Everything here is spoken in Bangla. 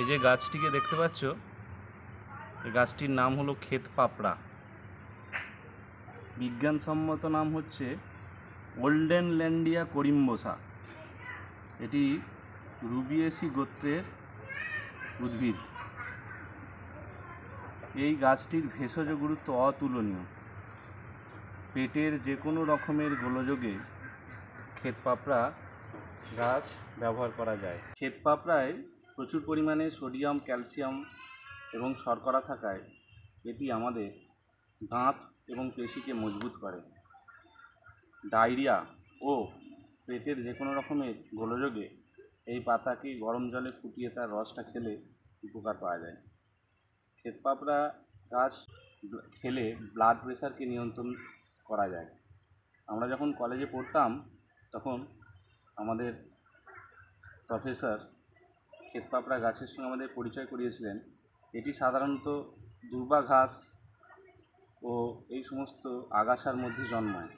এই যে গাছটিকে দেখতে পাচ্ছ, এই গাছটির নাম হলো ক্ষেত পাপড়া। বিজ্ঞানসম্মত নাম হচ্ছে ওল্ডেন ল্যান্ডিয়া করিম্বসা। এটি রুবিয়েসি গোত্রের উদ্ভিদ। এই গাছটির ভেষজ গুরুত্ব অতুলনীয়। পেটের যে কোনো রকমের গোলযোগে ক্ষেত পাপড়া গাছ ব্যবহার করা যায়। ক্ষেত পাপড়ায় প্রচুর পরিমাণে সোডিয়াম, ক্যালসিয়াম এবং শর্করা থাকায় এটি আমাদের দাঁত এবং পেশিকে মজবুত করে। ডায়রিয়া ও পেটের যে কোনো রকমের গোলযোগে এই পাতাকে গরম জলে ফুটিয়ে তার রসটা খেলে উপকার পাওয়া যায়। ক্ষেত পাপড়া গাছ খেলে ব্লাড প্রেশারকে নিয়ন্ত্রণ করা যায়। আমরা যখন কলেজে পড়তাম, তখন আমাদের প্রফেসর ক্ষেতপাপড়া গাছের সঙ্গে আমাদের পরিচয় করিয়েছিলেন। এটি সাধারণত দুর্বা ঘাস ও এই সমস্ত আগাছার মধ্যে জন্মায়।